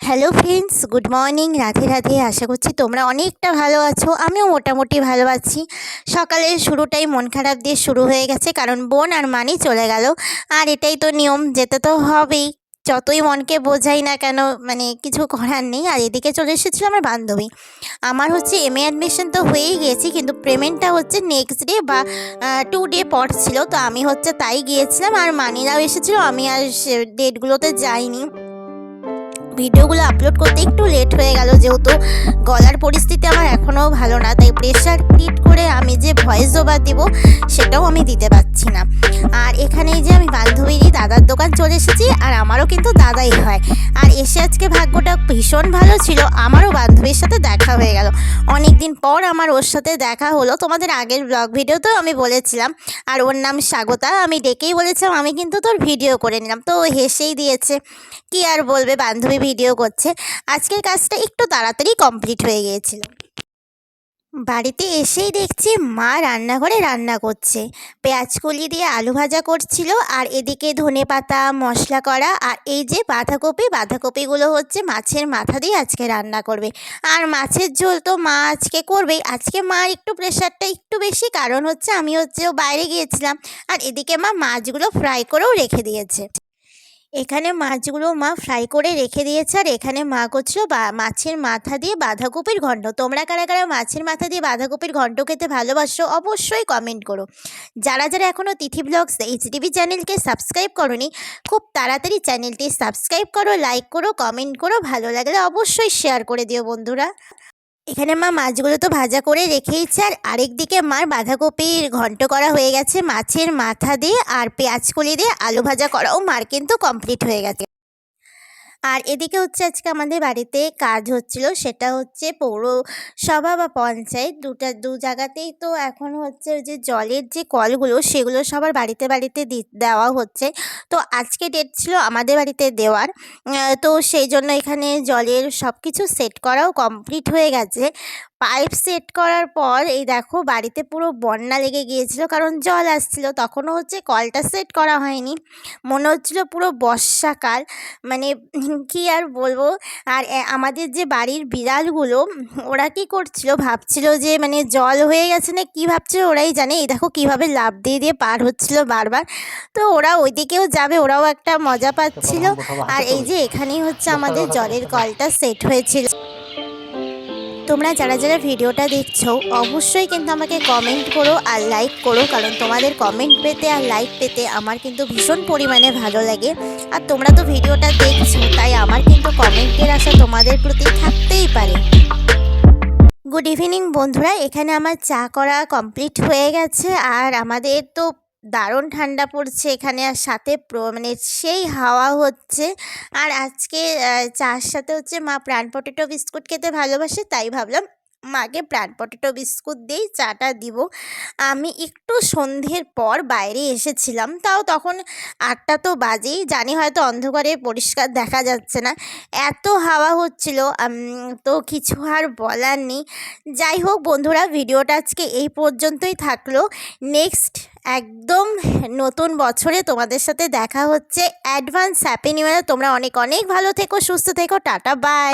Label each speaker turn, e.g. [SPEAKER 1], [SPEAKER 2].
[SPEAKER 1] Hello friends good morning Radhe Radhe, আশা করছি তোমরা অনেকটা ভালো আছো। আমিও মোটামুটি ভালো আছি। সকালের শুরুটাই মন খারাপ দিয়ে শুরু হয়ে গেছে, কারণ বোন আর মানি চলে গেল। আর এটাই তো নিয়ম, যেতে তো হবেই। যতই মনকে বোঝাই না কেন মানে কিছু করার নেই। আর এদিকে চলে এসেছিল আমার বান্ধবী। আমার হচ্ছে এম এ অ্যাডমিশন তো হয়েই গিয়েছি, কিন্তু পেমেন্টটা হচ্ছে নেক্সট ডে বা টু ডে পর ছিল। তো আমি হচ্ছে তাই গিয়েছিলাম, আর মানিরাও এসেছিল। আমি আর ডেটগুলোতে যাইনি। ভিডিওগুলো আপলোড করতে একটু লেট হয়ে গেল যেহেতু গলার পরিস্থিতি আমার এখনও ভালো না, তাই প্রেশার ক্রিয়েট করে আমি যে ভয়েস ওভার দেবো সেটাও আমি দিতে পারছি না। আর এখানে যে আমি বান্ধবীরই দাদার দোকান চলে এসেছি, আর আমারও কিন্তু দাদাই হয়। আর এসে আজকে ভাগ্যটা ভীষণ ভালো ছিল, আমারও বান্ধবীর সাথে দেখা হয়ে গেল। অনেক দিন পর আমার ওর সাথে দেখা হলো, তোমাদের আগের ব্লগ ভিডিওতেও আমি বলেছিলাম। আর ওর নাম স্বাগতা, আমি ডেকেই বলেছিলাম, আমি কিন্তু তোর ভিডিও করে নিলাম। তো হেসেই দিয়েছে, কি আর বলবে, বান্ধবী ভিডিও করছে। আজকের কাজটা একটু তাড়াতাড়ি কমপ্লিট হয়ে গিয়েছিল। বাড়িতে এসেই দেখছি মা রান্নাঘরে রান্না করছে। পেঁয়াজ কলি দিয়ে আলু ভাজা করছিল আর এদিকে ধনে পাতা, মশলা করা আর এই যে বাঁধাকপি, বাঁধাকপিগুলো হচ্ছে মাছের মাথা দিয়ে আজকে রান্না করবে। আর মাছের ঝোল তো মা আজকে করবেই। আজকে মার একটু প্রেশারটা একটু বেশি, কারণ হচ্ছে আমি হচ্ছে বাইরে গিয়েছিলাম। আর এদিকে মা মাছগুলো ফ্রাই করেও রেখে দিয়েছে। এখানে মাছগুলো মা ফ্রাই করে রেখে দিয়েছে আর এখানে মা করছিল মাছের মাথা দিয়ে বাঁধাকপির ঘণ্ট তোমরা কারা কারা মাছের মাথা দিয়ে বাঁধাকপির ঘণ্ট খেতে ভালোবাসো অবশ্যই কমেন্ট করো। যারা যারা এখনও তিথি ব্লগস এইচডিবি চ্যানেলকে সাবস্ক্রাইব করনি, খুব তাড়াতাড়ি চ্যানেলটি সাবস্ক্রাইব করো লাইক করো কমেন্ট করো, ভালো লাগলে অবশ্যই শেয়ার করে দিও বন্ধুরা। এখানে মা মাছগুলো তো ভাজা করে রেখেইছে আর আরেক দিকে মার বাঁধাকপির ঘন্ট করা হয়ে গেছে মাছের মাথা দিয়ে, আর পেঁয়াজ কলি দিয়ে আলু ভাজা করাও মার কিন্তু কমপ্লিট হয়ে গেছে। আর এদিকে হচ্ছে আজকে আমাদের বাড়িতে কাজ হচ্ছিল, সেটা হচ্ছে পৌরসভা বা পঞ্চায়েত। দুটা, দু জায়গাতেই তো এখন হচ্ছে যে জলের যে কলগুলো, সেগুলো সবার বাড়িতে বাড়িতে দেওয়া হচ্ছে। তো আজকে ডেট ছিল আমাদের বাড়িতে দেওয়ার। তো সেই জন্য এখানে জলের সব কিছু সেট করাও কমপ্লিট হয়ে গেছে। পাইপ সেট করার পর এই দেখো বাড়িতে পুরো বন্যা লেগে গিয়েছিল, কারণ জল আসছিল, তখনও হচ্ছে কলটা সেট করা হয়নি। মনে হচ্ছিল পুরো বর্ষাকাল মানে কি আর বলব? আর আমাদের যে বাড়ির বিড়ালগুলো ওরা কি করছিল? ভাবছিল যে মানে জল হয়ে গেছে না কি ভাবছিল ওরাই জানে। এই দেখো কীভাবে লাভ দিয়ে দিয়ে পার হচ্ছিল বারবার। তো ওরা ওইদিকেও যাবে ওরাও একটা মজা পাচ্ছিল। আর এই যে এখানেই হচ্ছে আমাদের জলের কলটা সেট হয়েছিল। তোমরা যারা যারা ভিডিওটা দেখছ, অবশ্যই কিন্তু আমাকে কমেন্ট করো আর লাইক করো, কারণ তোমাদের কমেন্ট পেতে আর লাইক পেতে আমার কিন্তু ভীষণ পরিমাণে ভালো লাগে। আর তোমরা তো ভিডিওটা দেখছ, তাই আমার কিন্তু কমেন্টের আশা তোমাদের প্রতি থাকতেই পারে। গুড ইভিনিং বন্ধুরা, এখানে আমার চা করা কমপ্লিট হয়ে গেছে, আর আমাদের তো দারুণ ঠান্ডা পড়ছে এখানে আর সাথে মানে সেই হাওয়া হচ্ছে। আর আজকে চার সাথে হচ্ছে মা প্রাণ পটেটো বিস্কুট খেতে ভালোবাসে, তাই ভাবলাম মাকে প্রাণ পটেটো বিস্কুট দিয়েই চাটা দিব। আমি একটু সন্ধ্যের পর বাইরে এসেছিলাম, তাও তখন আটটা তো বাজেই, জানি হয়তো অন্ধকারে পরিষ্কার দেখা যাচ্ছে না। এত হাওয়া হচ্ছিল তো কিছু আর বলার নেই। যাই হোক বন্ধুরা, ভিডিওটা আজকে এই পর্যন্তই থাকল। নেক্সট একদম নতুন বছরে তোমাদের সাথে দেখা হচ্ছে। Advance happy new year. তোমরা অনেক অনেক ভালো থেকো, সুস্থ থেকো। Tata, bye.